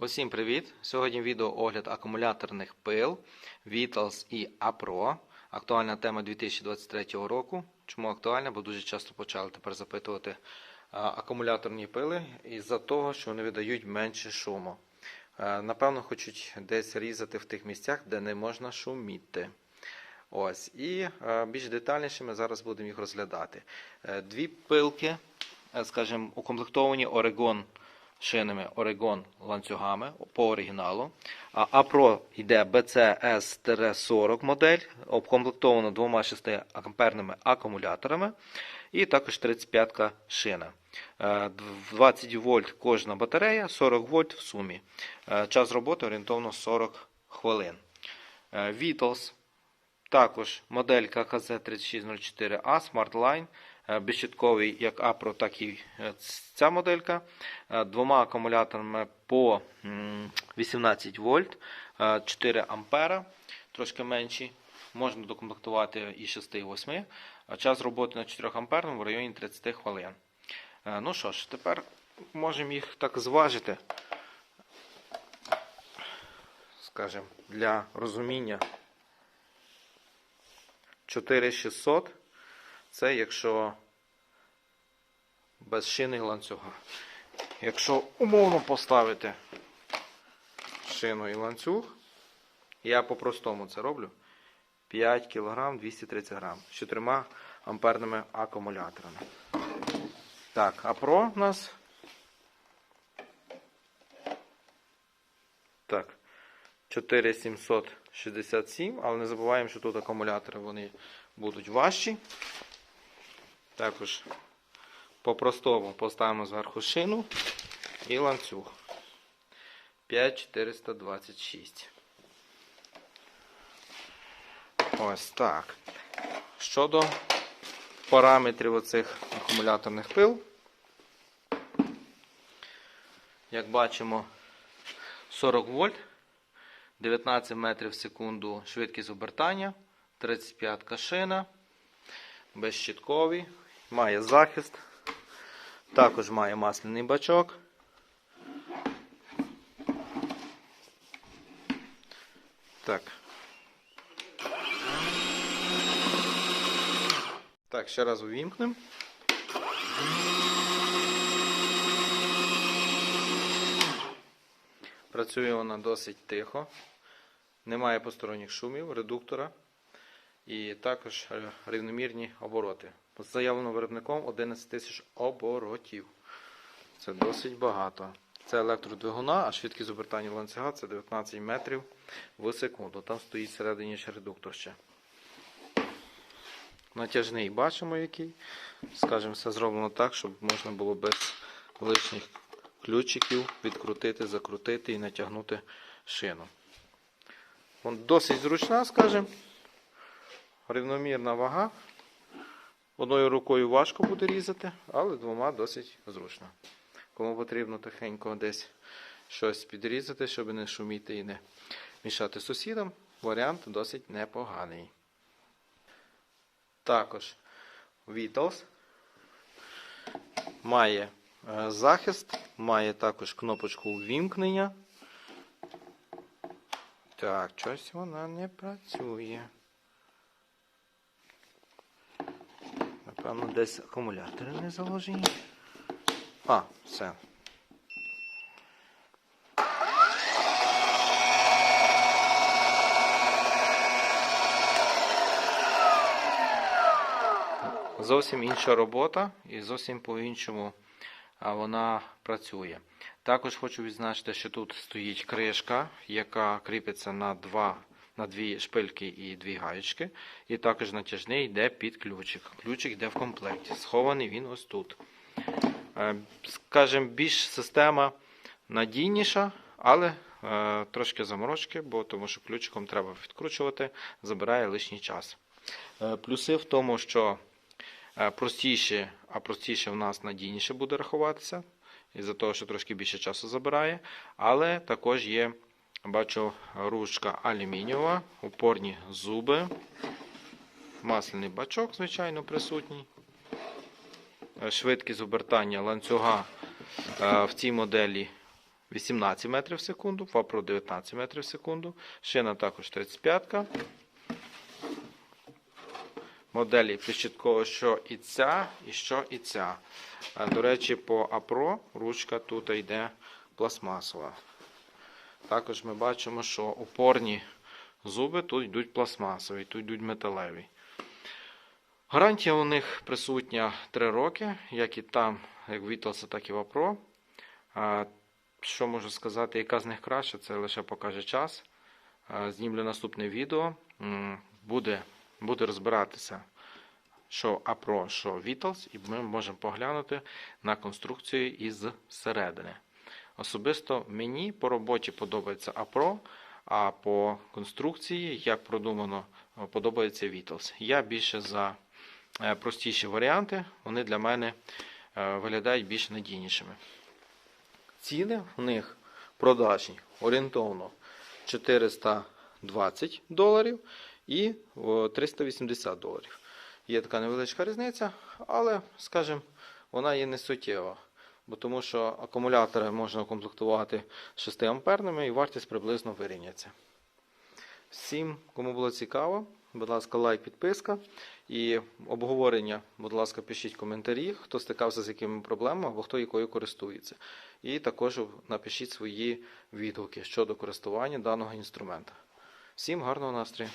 Усім привіт! Сьогодні відео огляд акумуляторних пил Vitals і APRO. Актуальна тема 2023 року. Чому актуальна? Бо дуже часто почали тепер запитувати акумуляторні пили із-за того, що вони видають менше шуму. Е, Напевно, хочуть десь різати в тих місцях, де не можна шуміти. Ось. І е, більш детальніше ми зараз будемо їх розглядати. Е, Дві пилки, скажімо, укомплектовані Oregon шинами Oregon ланцюгами по оригіналу. А APRO йде BCS-40 модель, обкомплектовано двома 6 амперними акумуляторами. І також 35-ка шина. Е, 20 вольт кожна батарея, 40 вольт в сумі. Е, Час роботи орієнтовно 40 хвилин. Е, Vitals також моделька KZ3604A SmartLine, е, безщитковий як APRO, так і е, ця моделька. Е, Двома акумуляторами по 18 вольт, е, 4 ампера, трошки менші. Можна докомплектувати і 6, і 8. А Час роботи на 4 амперному в районі 30 хвилин. Е, Ну що ж, тепер можемо їх так зважити. Скажімо, для розуміння. 4600 це якщо без шини ланцюга. Якщо умовно поставити шину і ланцюг, я по-простому це роблю 5 кг 230 г з 4 амперними акумуляторами. Так, а про у нас. Так. 4767, але не забуваємо, що тут акумулятори вони будуть важчі. Також по-простому поставимо зверху шину і ланцюг. 5426. Ось так. Щодо параметрів оцих акумуляторних пил, як бачимо, 40 вольт. 19 метрів в секунду швидкість обертання, 35 шина, безщитковий, має захист, також має масляний бачок. Так. Так, ще раз увімкнемо. Працює вона досить тихо, немає посторонніх шумів, редуктора і також е, рівномірні обороти. Заявлено виробником 11 тисяч оборотів. Це досить багато. Це електродвигуна, а швидкість обертання ланцюга це 19 метрів в секунду. Там стоїть всередині ще редуктор ще. Натяжний бачимо який. Скажімо, все зроблено так, щоб можна було без лишніх ключиків відкрутити, закрутити і натягнути шину. Досить зручна, скажімо. Рівномірна вага. Одною рукою важко буде різати, але двома досить зручно. Кому потрібно тихенько десь щось підрізати, щоб не шуміти і не мішати сусідам, варіант досить непоганий. Також Vitals має е, захист, має також кнопочку ввімкнення. Так, щось вона не працює. Напевно, десь акумулятори не заложені. А, все. Зовсім інша робота і зовсім по-іншому вона працює. Також хочу відзначити, що тут стоїть кришка, яка кріпиться на два на дві шпильки і дві гаєчки. І також натяжний йде під ключик. Ключик йде в комплекті. Схований він ось тут. Е, Скажімо, більш система надійніша, але е, трошки заморочки, бо тому що ключиком треба відкручувати, забирає лишній час. Е, Плюси в тому, що простіше, а простіше в нас надійніше буде рахуватися, із-за того, що трошки більше часу забирає. Але також є, бачу, ручка алюмінієва, упорні зуби, масляний бачок, звичайно, присутній. Е, Швидкість обертання ланцюга е, в цій моделі 18 метрів в секунду, в Апро 19 метрів в секунду. Шина також 35-ка. Моделі початково, що і ця, і що і ця. Е, До речі, по Апро ручка тут йде пластмасова. Також ми бачимо, що опорні зуби тут йдуть пластмасові, тут йдуть металеві. Гарантія у них присутня 3 роки, як і там, як в Віталса, так і в Апро. Що можу сказати, яка з них краще, це лише покаже час. Знімлю наступне відео. Буде, буде розбиратися, що Апро, що Vitals, і ми можемо поглянути на конструкцію із середини. Особисто мені по роботі подобається Апро, а по конструкції, як продумано, е, подобається Vitals. Я більше за е, простіші варіанти, вони для мене е, виглядають більш надійнішими. Ціни у них продажні орієнтовно 420 доларів і 380 доларів. Є така невеличка різниця, але, скажімо, вона є не суттєва. Бо тому що акумулятори можна комплектувати 6 амперними і вартість приблизно вирівняться. Всім, кому було цікаво, будь ласка, лайк, підписка і обговорення, будь ласка, пишіть коментарі, хто стикався з якими проблемами або хто якою користується. І також напишіть свої відгуки щодо користування даного інструмента. Всім гарного настрою!